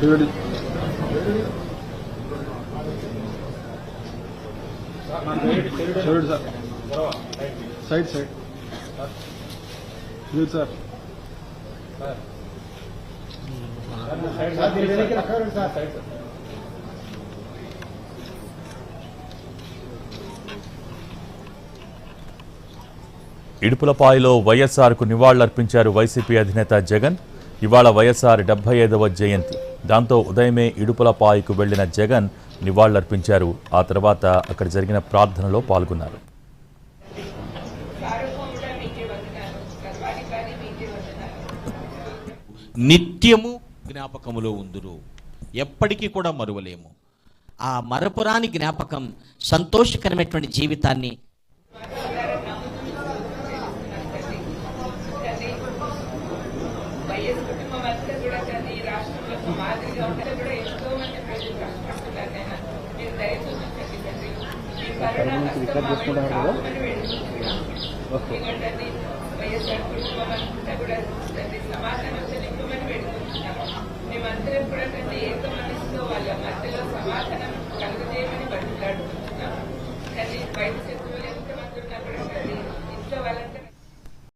చూడండి చూడండి sir side side లేదు సార్ ఇడుపులపాయలో వైఎస్ఆర్కు నివాళులర్పించారు వైసీపీ అధినేత జగన్. ఇవాళ వైఎస్ఆర్ డెబ్బై ఐదవ జయంతి. దాంతో ఉదయమే ఇడుపులపాయకు వెళ్ళిన జగన్ నివాళులర్పించారు. ఆ తర్వాత అక్కడ జరిగిన ప్రార్థనలో పాల్గొన్నారు. నిత్యము జ్ఞాపకములో ఉందురు. ఎప్పటికీ కూడా మరువలేము. ఆ మరపురాని జ్ఞాపకం సంతోషకరమైనటువంటి జీవితాన్ని వైఎస్ కుటుంబం అంతా కూడా ఈ రాష్ట్రంలో ఒక మాదిరిగా ఉంటే కూడా ఎంతో మంది ప్రజలు కష్టపడుతున్నారు నాయన మీరు దయ చూపించండి తండ్రి మీ కాపుమని వేడుకుంటున్నాం. ఎందుకంటే వైఎస్ఆర్ కుటుంబం అంతా కూడా తండ్రి సమాధానం నింపమని వేడుకుంటున్నాము మేమందరం కూడా